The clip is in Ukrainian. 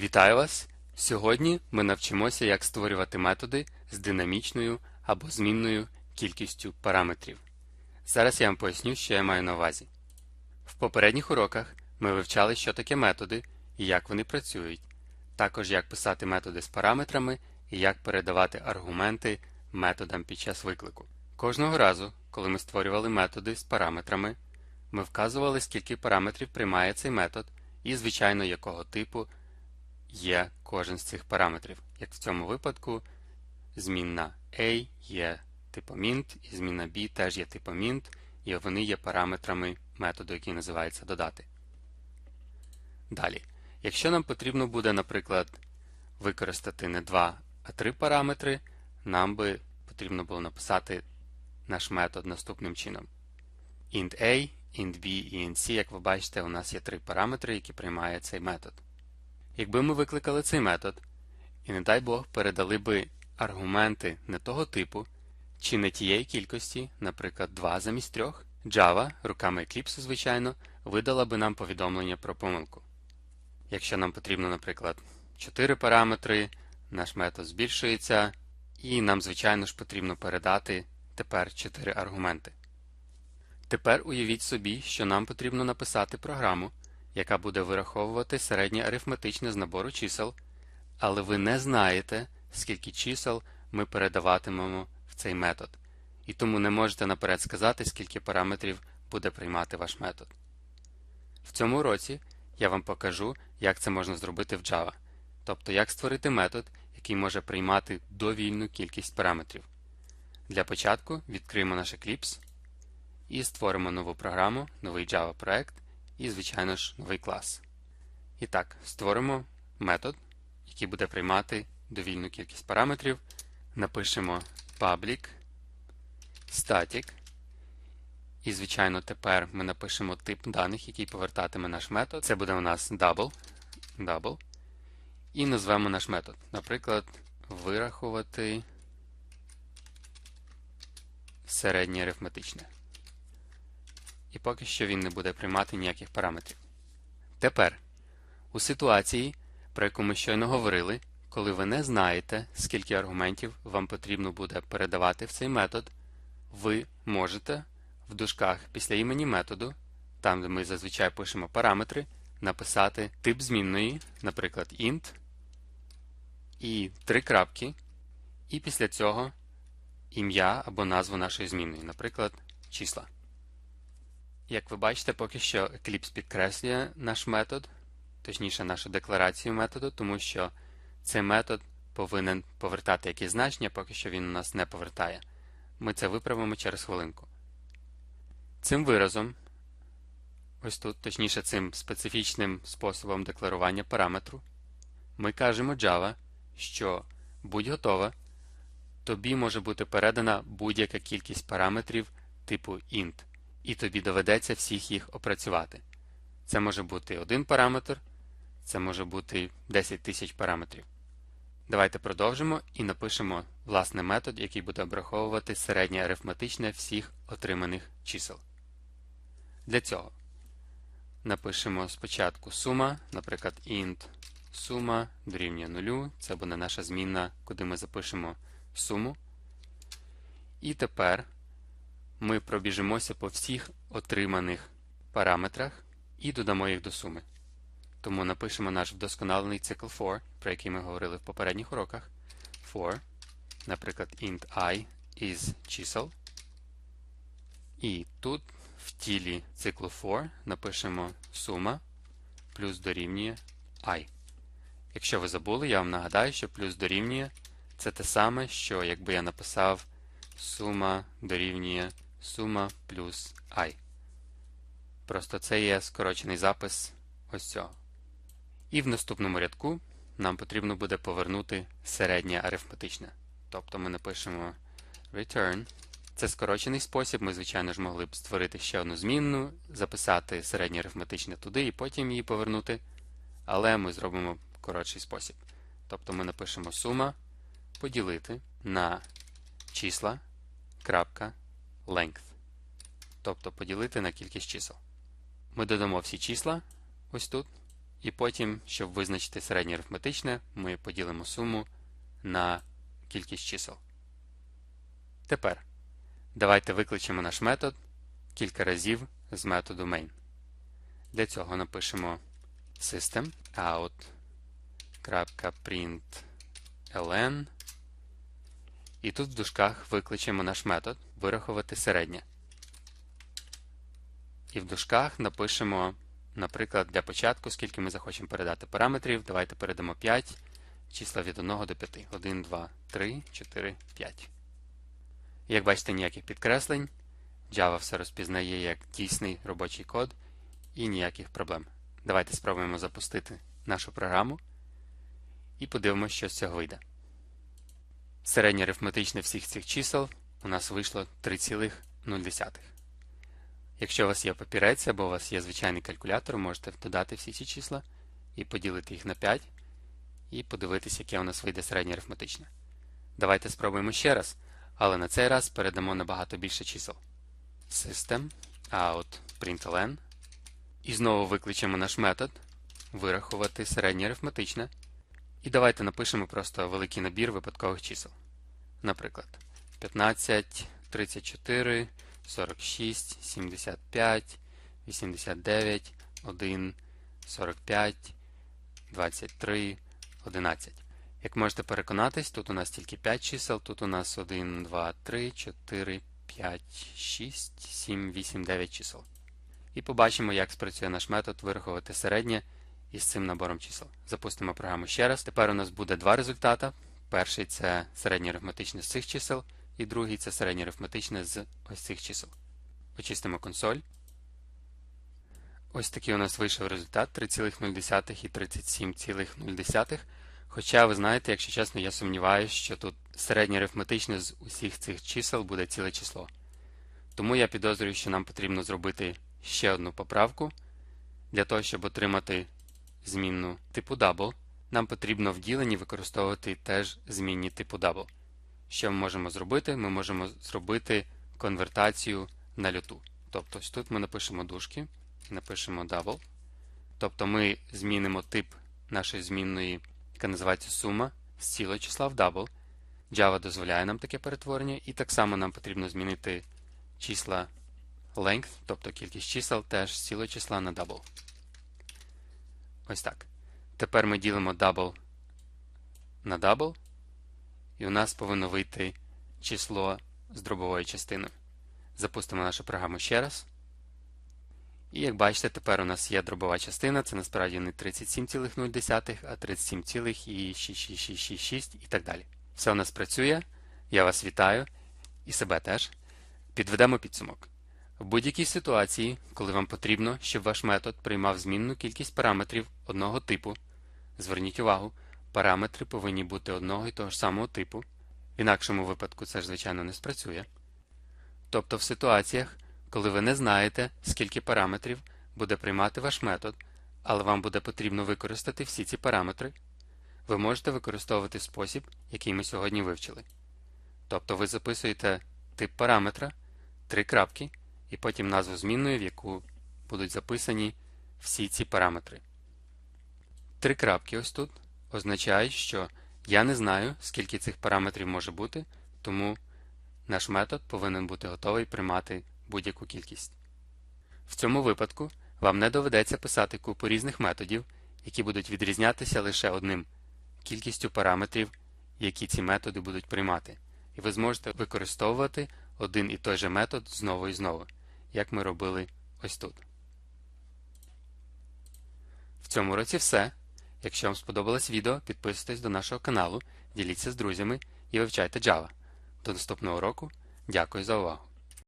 Вітаю вас! Сьогодні ми навчимося, як створювати методи з динамічною або змінною кількістю параметрів. Зараз я вам поясню, що я маю на увазі. В попередніх уроках ми вивчали, що таке методи і як вони працюють, також як писати методи з параметрами і як передавати аргументи методам під час виклику. Кожного разу, коли ми створювали методи з параметрами, ми вказували, скільки параметрів приймає цей метод і, звичайно, якого типу є кожен з цих параметрів. Як в цьому випадку, змінна A є типом int, і змінна B теж є типом int, і вони є параметрами методу, який називається додати. Далі, якщо нам потрібно буде, наприклад, використати не два, а три параметри, нам би потрібно було написати наш метод наступним чином. int a, int b і int c, як ви бачите, у нас є три параметри, які приймає цей метод. Якби ми викликали цей метод, і, не дай Бог, передали би аргументи не того типу, чи не тієї кількості, наприклад, 2 замість 3, Java, руками Eclipse, звичайно, видала би нам повідомлення про помилку. Якщо нам потрібно, наприклад, 4 параметри, наш метод збільшується, і нам, звичайно ж, потрібно передати тепер 4 аргументи. Тепер уявіть собі, що нам потрібно написати програму, яка буде вираховувати середнє арифметичне з набору чисел, але ви не знаєте, скільки чисел ми передаватимемо в цей метод, і тому не можете наперед сказати, скільки параметрів буде приймати ваш метод. В цьому уроці я вам покажу, як це можна зробити в Java, тобто як створити метод, який може приймати довільну кількість параметрів. Для початку відкриємо наш Eclipse і створимо нову програму, новий Java проект і, звичайно ж, новий клас. І так, створимо метод, який буде приймати довільну кількість параметрів. Напишемо public static. І, звичайно, тепер ми напишемо тип даних, який повертатиме наш метод. Це буде у нас double. double. І назвемо наш метод. Наприклад, вирахувати середнє арифметичне. І поки що він не буде приймати ніяких параметрів. Тепер, у ситуації, про яку ми щойно говорили, коли ви не знаєте, скільки аргументів вам потрібно буде передавати в цей метод, ви можете в дужках після імені методу, там де ми зазвичай пишемо параметри, написати тип змінної, наприклад, int, і три крапки, і після цього ім'я або назву нашої змінної, наприклад, числа. Як ви бачите, поки що Eclipse підкреслює наш метод, точніше нашу декларацію методу, тому що цей метод повинен повертати якісь значення, поки що він у нас не повертає. Ми це виправимо через хвилинку. Цим виразом, ось тут, точніше, цим специфічним способом декларування параметру, ми кажемо Java, що будь готова, тобі може бути передана будь-яка кількість параметрів типу int і тобі доведеться всіх їх опрацювати. Це може бути один параметр, це може бути 10 тисяч параметрів. Давайте продовжимо і напишемо власний метод, який буде обраховувати середнє арифметичне всіх отриманих чисел. Для цього напишемо спочатку сума, наприклад, int сума дорівнює 0, це буде наша змінна, куди ми запишемо суму. І тепер ми пробіжимося по всіх отриманих параметрах і додамо їх до суми. Тому напишемо наш вдосконалений цикл for, про який ми говорили в попередніх уроках. For, наприклад, int i із чисел. І тут в тілі циклу for напишемо сума плюс дорівнює i. Якщо ви забули, я вам нагадаю, що плюс дорівнює це те саме, що якби я написав сума дорівнює сума плюс i. Просто це є скорочений запис ось цього. І в наступному рядку нам потрібно буде повернути середнє арифметичне. Тобто ми напишемо return. Це скорочений спосіб. Ми, звичайно ж, могли б створити ще одну змінну, записати середнє арифметичне туди і потім її повернути. Але ми зробимо коротший спосіб. Тобто ми напишемо сума поділити на числа крапка length. Тобто поділити на кількість чисел. Ми додамо всі числа ось тут. І потім, щоб визначити середнє арифметичне, ми поділимо суму на кількість чисел. Тепер давайте викличемо наш метод кілька разів з методу main. Для цього напишемо system out.println і тут в дужках викличемо наш метод вирахувати середнє. І в дужках напишемо, наприклад, для початку, скільки ми захочемо передати параметрів. Давайте передамо 5 числа від 1 до 5. 1, 2, 3, 4, 5. Як бачите, ніяких підкреслень. Java все розпізнає як дійсний робочий код і ніяких проблем. Давайте спробуємо запустити нашу програму і подивимося, що з цього вийде. Середнє арифметичне всіх цих чисел у нас вийшло 3,0. Якщо у вас є папірець або у вас є звичайний калькулятор, можете додати всі ці числа і поділити їх на 5 і подивитися, яке у нас вийде середнє арифметичне. Давайте спробуємо ще раз, але на цей раз передамо набагато більше чисел. System out println і знову викличемо наш метод вирахувати середнє арифметичне. І давайте напишемо просто великий набір випадкових чисел. Наприклад, 15, 34, 46, 75, 89, 1, 45, 23, 11. Як можете переконатись, тут у нас тільки 5 чисел, тут у нас 1, 2, 3, 4, 5, 6, 7, 8, 9 чисел. І побачимо, як спрацює наш метод вирахувати середнє із цим набором чисел. Запустимо програму ще раз. Тепер у нас буде два результати. Перший це середнє арифметичне з цих чисел, і другий це середнє арифметичне з ось цих чисел. Очистимо консоль. Ось такий у нас вийшов результат 3,0 і 37,0. Хоча, ви знаєте, якщо чесно, я сумніваюся, що тут середнє арифметичне з усіх цих чисел буде ціле число. Тому я підозрюю, що нам потрібно зробити ще одну поправку. Для того, щоб отримати змінну типу double, нам потрібно в діленні використовувати теж змінні типу double. Що ми можемо зробити? Ми можемо зробити конвертацію на люту. Тобто тут ми напишемо дужки напишемо double. Тобто ми змінимо тип нашої змінної, яка називається сума з цілого числа в double. Java дозволяє нам таке перетворення, і так само нам потрібно змінити числа length, тобто кількість чисел теж з цілого числа на double. Ось так. Тепер ми ділимо double на double, і у нас повинно вийти число з дробовою частиною. Запустимо нашу програму ще раз. І як бачите, тепер у нас є дробова частина, це насправді не 37,0, а 37,66666 і так далі. Все у нас працює. Я вас вітаю і себе теж. Підведемо підсумок. В будь-якій ситуації, коли вам потрібно, щоб ваш метод приймав змінну кількість параметрів одного типу, зверніть увагу, параметри повинні бути одного і того ж самого типу, в інакшому випадку це ж, звичайно, не спрацює. Тобто в ситуаціях, коли ви не знаєте, скільки параметрів буде приймати ваш метод, але вам буде потрібно використати всі ці параметри, ви можете використовувати спосіб, який ми сьогодні вивчили. Тобто ви записуєте тип параметра, три крапки і потім назву змінної, в яку будуть записані всі ці параметри. Три крапки ось тут означають, що я не знаю, скільки цих параметрів може бути, тому наш метод повинен бути готовий приймати будь-яку кількість. В цьому випадку вам не доведеться писати купу різних методів, які будуть відрізнятися лише одним кількістю параметрів, які ці методи будуть приймати, і ви зможете використовувати один і той же метод знову і знову як ми робили ось тут. В цьому році все. Якщо вам сподобалось відео, підписуйтесь до нашого каналу, діліться з друзями і вивчайте Java. До наступного року. Дякую за увагу!